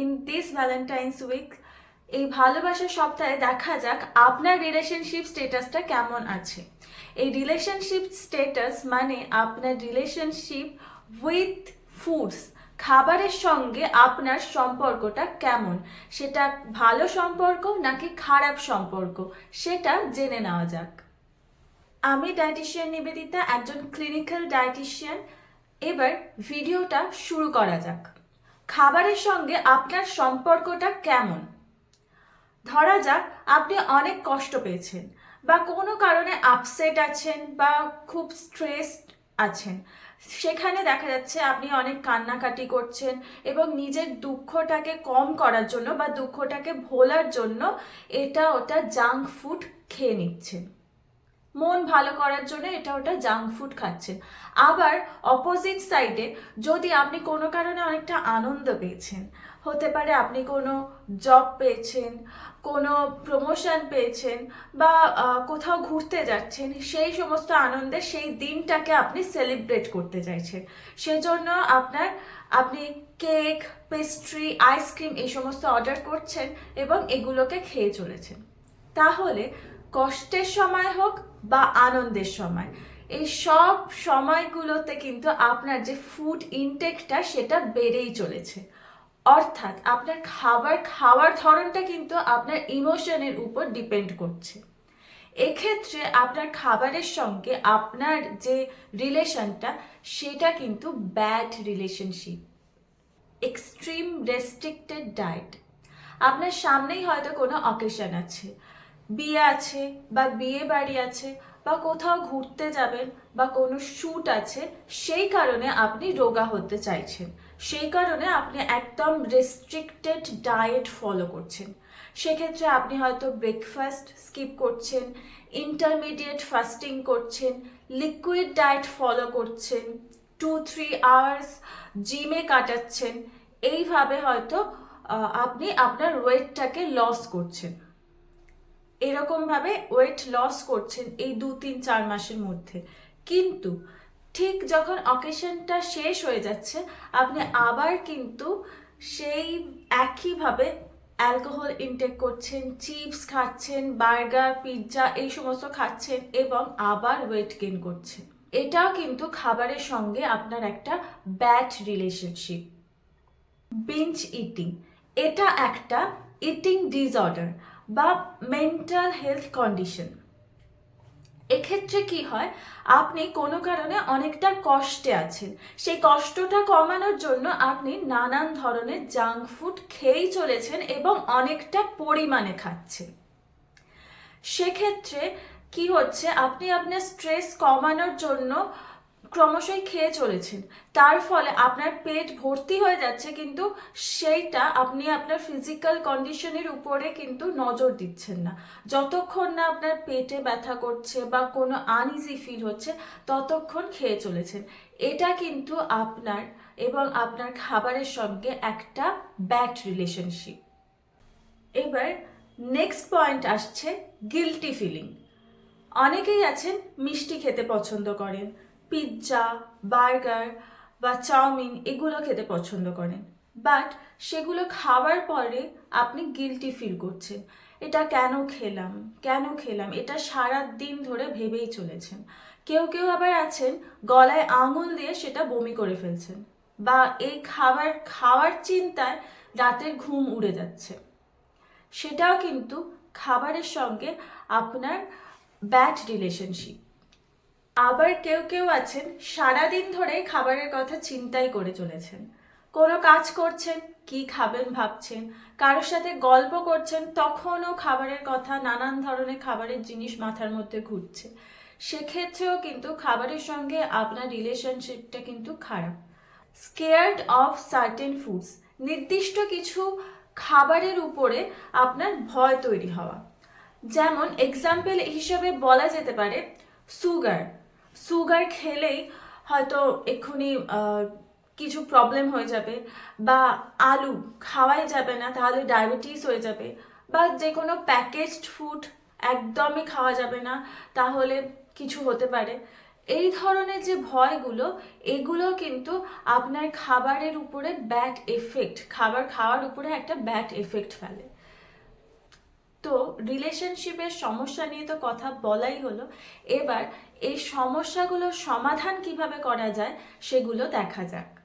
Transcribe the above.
In this Valentine's week এই ভালোবাসার সপ্তাহে দেখা যাক আপনার রিলেশনশিপ স্টেটাসটা কেমন আছে। এই রিলেশনশিপ স্টেটাস মানে আপনার রিলেশনশিপ উইথ ফুডস খাবারের সঙ্গে আপনার সম্পর্কটা কেমন? সেটা ভালো সম্পর্ক নাকি খারাপ সম্পর্ক? সেটা জেনে নেওয়া যাক। আমি ডায়েটিশিয়ান নিবেদিতা, একজন ক্লিনিক্যাল ডায়েটিশিয়ান এবার ভিডিওটা শুরু করা যাক। খাবারের সঙ্গে আপনার সম্পর্কটা কেমন? ধরা যাক, আপনি অনেক কষ্ট পেয়েছেন বা কোনো কারণে আপসেট আছেন বা খুব স্ট্রেসড আছেন। সেখানে দেখা যাচ্ছে আপনি অনেক কান্নাকাটি করছেন এবং নিজের দুঃখটাকে কম করার জন্য বা দুঃখটাকে ভোলার জন্য এটা ওটা জাঙ্ক ফুড খেয়ে নিচ্ছেন। মন ভালো করার জন্য এটা ওটা জাঙ্ক ফুড খাচ্ছেন আবার অপোজিট সাইডে যদি আপনি কোনো কারণে অনেকটা আনন্দ পেয়েছেন, হতে পারে আপনি কোনো জব পেয়েছেন, কোনো প্রমোশন পেয়েছেন বা কোথাও ঘুরতে যাচ্ছেন, সেই সমস্ত আনন্দে সেই দিনটাকে আপনি সেলিব্রেট করতে চাইছেন। সেজন্য আপনার আপনি কেক পেস্ট্রি আইসক্রিম এই সমস্ত অর্ডার করছেন এবং এগুলোকে খেয়ে চলেছেন। তাহলে কষ্টের সময় হোক বা আনন্দের সময়। এই সব সময়গুলোতে কিন্তু আপনার যে ফুড ইনটেকটা সেটা বেড়েই চলেছে। অর্থাৎ আপনার খাবার, খাওয়ার ধরনটা কিন্তু আপনার ইমোশনের উপর ডিপেন্ড করছে। এক্ষেত্রে আপনার খাবারের সঙ্গে আপনার যে রিলেশনটা সেটা কিন্তু bad relationship extreme restricted diet আপনার সামনেই হয়তো কোনো অকেশন আছে। বিয়ে আছে বা বিয়ে বাড়ি আছে বা কোথাও ঘুরতে যাবেন বা কোনো শ্যুট আছে, সেই কারণে আপনি রোগা হতে চাইছেন। সেই কারণে আপনি একদম রেস্ট্রিক্টেড ডায়েট ফলো করছেন। সেক্ষেত্রে আপনি হয়তো ব্রেকফাস্ট স্কিপ করছেন ইন্টারমিডিয়েট ফাস্টিং করছেন লিকুইড ডায়েট ফলো করছেন টু থ্রি আওয়ার্স জিমে কাটাচ্ছেন, এইভাবে হয়তো আপনি আপনার ওয়েটটাকে লস করছেন। এরকমভাবে ওয়েট লস করছেন এই দু, তিন, চার মাসের মধ্যে। কিন্তু ঠিক যখন অকেশনটা শেষ হয়ে যাচ্ছে, আপনি আবার কিন্তু সেই একইভাবে অ্যালকোহল ইনটেক করছেন চিপস খাচ্ছেন বার্গার পিৎজা এই সমস্ত খাচ্ছেন এবং আবার ওয়েট গেন করছেন। এটাও কিন্তু খাবারের সঙ্গে আপনার একটা ব্যাড রিলেশনশিপ বিঞ্চ ইটিং এটা একটা ইটিং ডিসঅর্ডার বা মেন্টাল হেলথ কন্ডিশন এক্ষেত্রে কি হয়? আপনি কোনো কারণে অনেকটা কষ্টে আছেন। সেই কষ্টটা কমানোর জন্য আপনি নানান ধরনের জাঙ্ক ফুড খেয়েই চলেছেন এবং অনেকটা পরিমাণে খাচ্ছেন। সেক্ষেত্রে কি হচ্ছে? আপনি আপনার স্ট্রেস কমানোর জন্য ক্রমশই খেয়ে চলেছেন। তার ফলে আপনার পেট ভর্তি হয়ে যাচ্ছে, কিন্তু সেইটা আপনি আপনার ফিজিক্যাল কন্ডিশনের উপরে কিন্তু নজর দিচ্ছেন না। যতক্ষণ না আপনার পেটে ব্যথা করছে বা কোনো আনইজি ফিল হচ্ছে, ততক্ষণ খেয়ে চলেছেন। এটা কিন্তু আপনার এবং আপনার খাবারের সঙ্গে একটা ব্যাড রিলেশনশিপ এবার নেক্সট পয়েন্ট আসছে গিলটি ফিলিং অনেকেই আছেন মিষ্টি খেতে পছন্দ করেন। পিৎজা বার্গার বা চাউমিন এগুলো খেতে পছন্দ করেন। বাট সেগুলো খাওয়ার পরে আপনি গিলটি ফিল করছেন। এটা কেন খেলাম? কেন খেলাম? এটা সারা দিন ধরে ভেবেই চলেছেন। কেউ কেউ আবার আছেন, গলায় আঙুল দিয়ে সেটা বমি করে ফেলছেন বা এই খাবার খাওয়ার চিন্তায় রাতের ঘুম উড়ে যাচ্ছে। সেটাও কিন্তু খাবারের সঙ্গে আপনার ব্যাড রিলেশনশিপ আবার কেউ কেউ আছেন, সারাদিন ধরে খাবারের কথা চিন্তাই করে চলেছেন। কোনো কাজ করছেন, কি খাবেন ভাবছেন, কারোর সাথে গল্প করছেন, তখনও খাবারের কথা, নানান ধরনের খাবারের জিনিস মাথার মধ্যে ঘুরছে। সেক্ষেত্রেও কিন্তু খাবারের সঙ্গে আপনার রিলেশনশিপটা কিন্তু খারাপ। স্কেয়ার্ড অফ সার্টেন ফুডস নির্দিষ্ট কিছু খাবারের উপরে আপনার ভয় তৈরি হওয়া। যেমন এক্সাম্পল হিসেবে বলা যেতে পারে সুগার সুগার খেলেই হয়তো এক্ষুনি কিছু প্রবলেম হয়ে যাবে বা আলু খাওয়াই যাবে না, তাহলে ডায়াবেটিস হয়ে যাবে বা যে কোনো প্যাকেজড ফুড একদমই খাওয়া যাবে না, তাহলে কিছু হতে পারে। এই ধরনের যে ভয়গুলো, এগুলো কিন্তু আপনার খাবারের উপরে ব্যাড এফেক্ট খাবার খাওয়ার উপরে একটা ব্যাড এফেক্ট ফেলে। তো রিলেশনশিপের সমস্যা নিয়ে তো কথা বলাই হলো। এবার এই সমস্যাগুলোর সমাধান কীভাবে করা যায় সেগুলো দেখা যাক।